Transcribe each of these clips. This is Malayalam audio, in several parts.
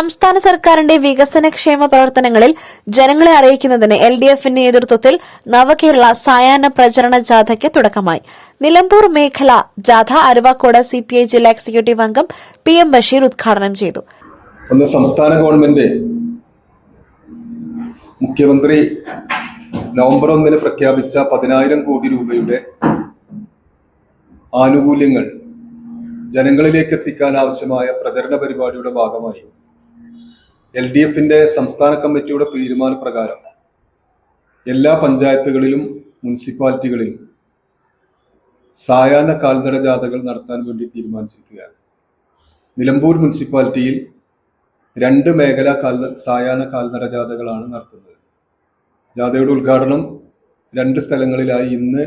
സംസ്ഥാന സർക്കാരിന്റെ വികസനക്ഷേമ പ്രവർത്തനങ്ങളിൽ ജനങ്ങളെ അറിയിക്കുന്നതിന് എൽ ഡി എഫിന്റെ നേതൃത്വത്തിൽ നവകേരള സായാഹ്ന പ്രചരണ ജാഥയ്ക്ക് തുടക്കമായി. നിലമ്പൂർ മേഖല ജാഥ അരുവാക്കോട് സി പി ഐ ജില്ലാ എക്സിക്യൂട്ടീവ് അംഗം പി എം ബഷീർ ഉദ്ഘാടനം ചെയ്തു. ഒന്ന് സംസ്ഥാന ഗവൺമെന്റ് മുഖ്യമന്ത്രി നവംബർ ഒന്നിന് പ്രഖ്യാപിച്ച പതിനായിരം കോടി രൂപയുടെ ആനുകൂല്യങ്ങൾ ജനങ്ങളിലേക്ക് എത്തിക്കാൻ ആവശ്യമായ പ്രചരണ പരിപാടിയുടെ ഭാഗമായി എൽ ഡി എഫിന്റെ സംസ്ഥാന കമ്മിറ്റിയുടെ തീരുമാനപ്രകാരം എല്ലാ പഞ്ചായത്തുകളിലും മുനിസിപ്പാലിറ്റികളിലും സായാഹ്ന കാൽനട ജാഥകൾ നടത്താൻ വേണ്ടി തീരുമാനിച്ചിരിക്കുകയാണ്. നിലമ്പൂർ മുനിസിപ്പാലിറ്റിയിൽ രണ്ട് മേഖലാ കാൽ സായാഹ്ന കാൽനട ജാഥകളാണ് നടത്തുന്നത്. ജാഥയുടെ ഉദ്ഘാടനം രണ്ട് സ്ഥലങ്ങളിലായി ഇന്ന്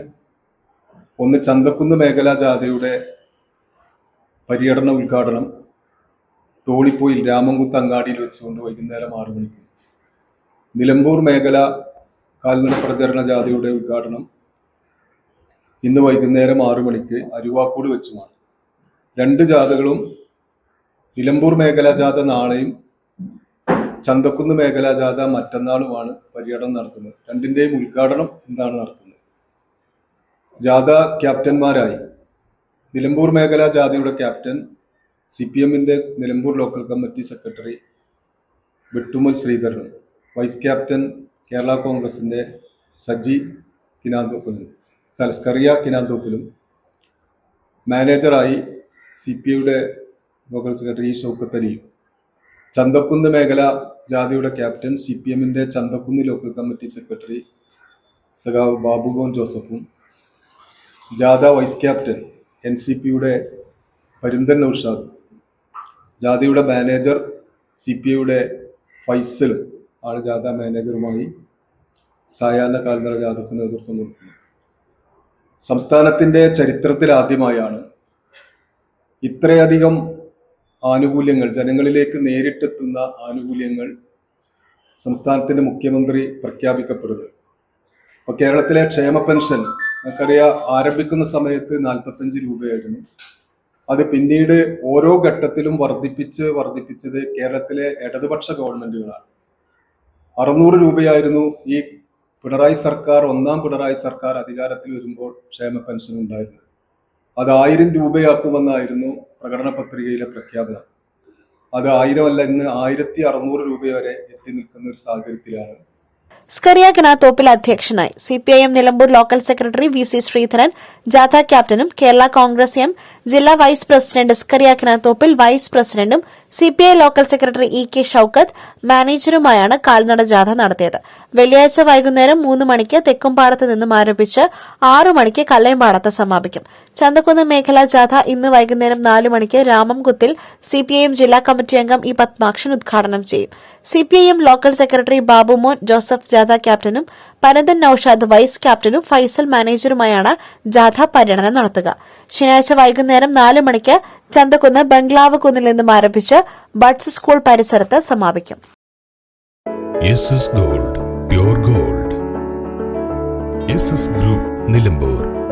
ഒന്ന് ചന്തക്കുന്ന് മേഖലാ ജാഥയുടെ പര്യടന ഉദ്ഘാടനം തോളിപ്പോയിൽ രാമൻകുത്ത് അങ്ങാടിയിൽ വെച്ചുകൊണ്ട് വൈകുന്നേരം ആറു മണിക്ക്. നിലമ്പൂർ മേഖല കാൽനട പ്രചരണ ജാഥയുടെ ഉദ്ഘാടനം ഇന്ന് വൈകുന്നേരം ആറു മണിക്ക് അരുവാക്കൂട് വെച്ചുമാണ്. രണ്ട് ജാഥകളും നിലമ്പൂർ മേഖലാ ജാഥ നാളെയും ചന്തക്കുന്ന് മേഖലാ ജാഥ മറ്റന്നാളുമാണ് പര്യടനം നടത്തുന്നത്. രണ്ടിന്റെയും ഉദ്ഘാടനം എന്താണ് നടത്തുന്നത്. ജാഥ ക്യാപ്റ്റന്മാരായി. നിലമ്പൂർ മേഖലാ ജാഥയുടെ ക്യാപ്റ്റൻ സി പി എമ്മിന്റെ Nilambur local committee secretary Vettumal ശ്രീധരനും vice captain Kerala കോൺഗ്രസിന്റെ സജി കിനാന്തോപ്പിലും സൽസ്കറിയ കിനാന്തോപ്പിലും മാനേജറായി സി പി ഐയുടെ ലോക്കൽ സെക്രട്ടറി ഷൗക്കത്ത് അലിയും. ചന്തക്കുന്ന് മേഖല ജാതിയുടെ ക്യാപ്റ്റൻ സി പി എമ്മിന്റെ ചന്തക്കുന്ന് ലോക്കൽ കമ്മിറ്റി സെക്രട്ടറി സഖാവ് ബാബുഗോൻ ജോസഫും ജാഥ വൈസ് ക്യാപ്റ്റൻ എൻ സി പിയുടെ പരുന്തൻ നൌഷാദും ജാഥയുടെ മാനേജർ സി പി ഐയുടെ ഫൈസലും ആണ് ജാഥ മാനേജറുമായി സായാഹ്ന കാൽനട ജാഥയ്ക്ക് നേതൃത്വം കൊടുക്കുന്നത് സംസ്ഥാനത്തിന്റെ ചരിത്രത്തിലാദ്യമായാണ് ഇത്രയധികം ആനുകൂല്യങ്ങൾ ജനങ്ങളിലേക്ക് നേരിട്ടെത്തുന്ന ആനുകൂല്യങ്ങൾ സംസ്ഥാനത്തിന്റെ മുഖ്യമന്ത്രി പ്രഖ്യാപിക്കപ്പെടുന്നത്. അപ്പോൾ കേരളത്തിലെ ക്ഷേമ പെൻഷൻ നമുക്കറിയാം ആരംഭിക്കുന്ന സമയത്ത് നാൽപ്പത്തഞ്ച് രൂപയായിരുന്നു. അത് പിന്നീട് ഓരോ ഘട്ടത്തിലും വർദ്ധിപ്പിച്ച് വർദ്ധിപ്പിച്ചത് കേരളത്തിലെ ഇടതുപക്ഷ ഗവൺമെന്റുകളാണ്. അറുന്നൂറ് രൂപയായിരുന്നു ഈ പിണറായി സർക്കാർ ഒന്നാം പിണറായി സർക്കാർ അധികാരത്തിൽ വരുമ്പോൾ ക്ഷേമ പെൻഷൻ ഉണ്ടായിരുന്നത്. അത് ആയിരം രൂപയാക്കുമെന്നായിരുന്നു പ്രകടന പത്രികയിലെ പ്രഖ്യാപനം. അത് ആയിരമല്ല ഇന്ന് ആയിരത്തി അറുന്നൂറ് രൂപ വരെ എത്തി നിൽക്കുന്ന ഒരു സാഹചര്യത്തിലാണ്. സ്കറിയ കിനാത്തോപ്പിൽ അധ്യക്ഷനായി CPIM Nilambur local secretary V C Sreedharan ജാഥ ക്യാപ്റ്റനും കേരള കോൺഗ്രസ് എം ജില്ലാ vice president Scaria Kinathoppil vice പ്രസിഡന്റും CPI local secretary E K Shoukath മാനേജറുമായാണ് കാൽനട ജാഥ നടത്തിയത്. വെള്ളിയാഴ്ച വൈകുന്നേരം മൂന്ന് മണിക്ക് തെക്കുംപാടത്ത് നിന്നും ആരംഭിച്ച് ആറു മണിക്ക് കല്ലയംപാടത്ത് സമാപിക്കും. ചന്തക്കുന്ന് മേഖലാ ജാഥ ഇന്ന് വൈകുന്നേരം നാലു മണിക്ക് രാമംകുത്തിൽ സിപിഐഎം ജില്ലാ കമ്മിറ്റി അംഗം ഇ പത്മാക്ഷൻ ഉദ്ഘാടനം ചെയ്യും. CPIM local secretary Babumon Joseph ജാഥ ക്യാപ്റ്റനും പനന്തൻ നൌഷാദ് വൈസ് ക്യാപ്റ്റനും ഫൈസൽ മാനേജറുമായാണ് ജാഥ പര്യടനം നടത്തുക. ശനിയാഴ്ച വൈകുന്നേരം നാല് മണിക്ക് ചന്തക്കുന്ന് ബംഗ്ലാവ് കുന്നിൽ നിന്നും ആരംഭിച്ച് ബഡ്സ് സ്കൂൾ പരിസരത്ത് സമാപിക്കും. Gold gold. ഗ്രൂപ്പ് നിലമ്പൂർ.